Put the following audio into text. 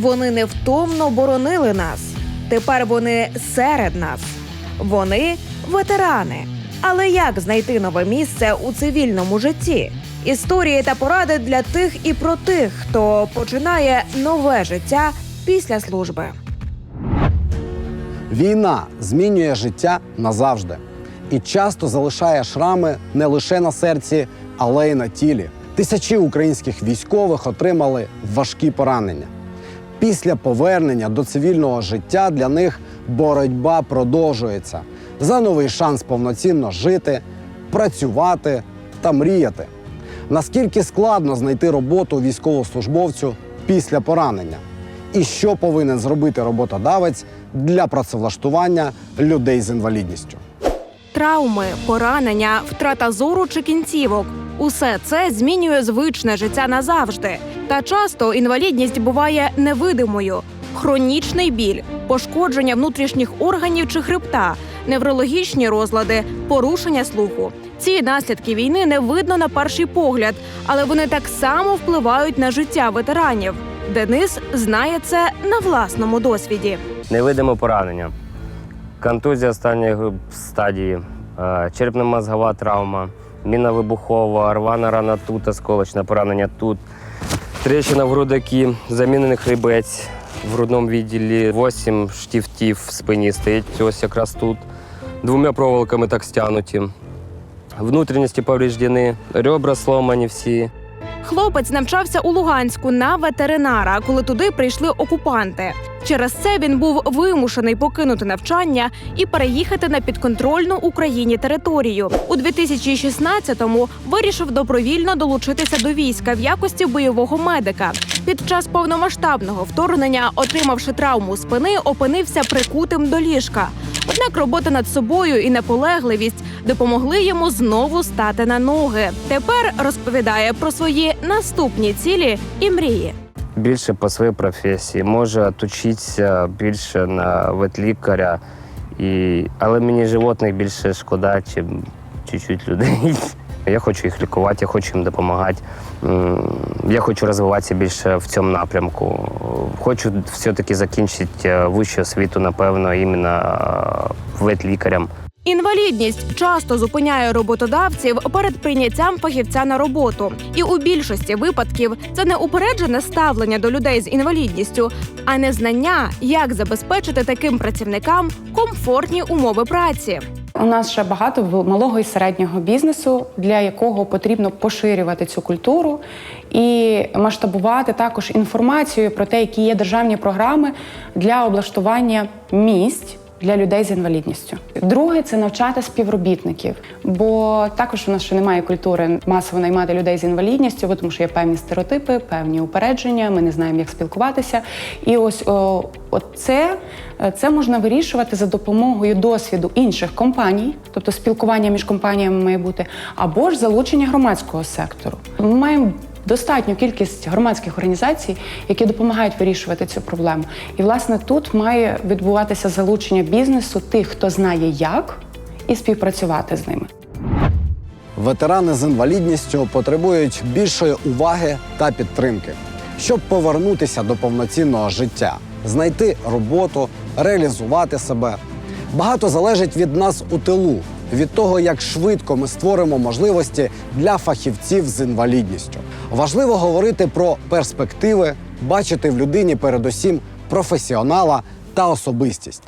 Вони невтомно боронили нас. Тепер вони серед нас. Вони ветерани. Але як знайти нове місце у цивільному житті? Історії та поради для тих і про тих, хто починає нове життя після служби. Війна змінює життя назавжди і часто залишає шрами не лише на серці, але й на тілі. Тисячі українських військових отримали важкі поранення. Після повернення до цивільного життя для них боротьба продовжується за новий шанс повноцінно жити, працювати та мріяти. Наскільки складно знайти роботу військовослужбовцю після поранення? І що повинен зробити роботодавець для працевлаштування людей з інвалідністю? Травми, поранення, втрата зору чи кінцівок усе це змінює звичне життя назавжди. Та часто інвалідність буває невидимою. Хронічний біль, пошкодження внутрішніх органів чи хребта, неврологічні розлади, порушення слуху. Ці наслідки війни не видно на перший погляд, але вони так само впливають на життя ветеранів. Денис знає це на власному досвіді. Невидиме поранення, контузія останньої стадії, е, черепно-мозгова травма, мінно-вибухова, рвана рана тут, осколочне поранення тут, тріщина в грудакі, замінений хребець в грудному відділі, 8 штифтів в спині стоїть ось якраз тут. Двома проволоками так стягнуті. Внутрішності повреждені, ребра сломані всі. Хлопець навчався у Луганську на ветеринара, коли туди прийшли окупанти. Через це він був вимушений покинути навчання і переїхати на підконтрольну Україні територію. У 2016-му вирішив добровільно долучитися до війська в якості бойового медика. Під час повномасштабного вторгнення, отримавши травму спини, опинився прикутим до ліжка. Однак робота над собою і наполегливість допомогли йому знову стати на ноги. Тепер розповідає про свої наступні цілі і мрії. Більше по своїй професії, може отучитися більше на ветлікаря. І... Але мені животних більше шкода, ніж чуть-чуть людей. Я хочу їх лікувати, я хочу їм допомагати. Я хочу розвиватися більше в цьому напрямку. Хочу все-таки закінчити е, вищу освіту, напевно, іменно е, ветлікарем. Інвалідність часто зупиняє роботодавців перед прийняттям фахівця на роботу, і у більшості випадків це не упереджене ставлення до людей з інвалідністю, а незнання, як забезпечити таким працівникам комфортні умови праці. У нас ще багато малого і середнього бізнесу, для якого потрібно поширювати цю культуру і масштабувати також інформацію про те, які є державні програми для облаштування місць. Для людей з інвалідністю. Друге це навчати співробітників, бо також у нас ще немає культури масово наймати людей з інвалідністю, бо тому що є певні стереотипи, певні упередження. Ми не знаємо, як спілкуватися. І ось о, от це, е, це можна вирішувати за допомогою досвіду інших компаній, тобто спілкування між компаніями має бути, або ж залучення громадського сектору. Ми маємо достатню кількість громадських організацій, які допомагають вирішувати цю проблему. І власне тут має відбуватися залучення бізнесу тих, хто знає як, і співпрацювати з ними. Ветерани з інвалідністю потребують більшої уваги та підтримки, щоб повернутися до повноцінного життя, знайти роботу, реалізувати себе. Багато залежить від нас у тилу, від того, як швидко ми створимо можливості для фахівців з інвалідністю. Важливо говорити про перспективи, бачити в людині передусім професіонала та особистість.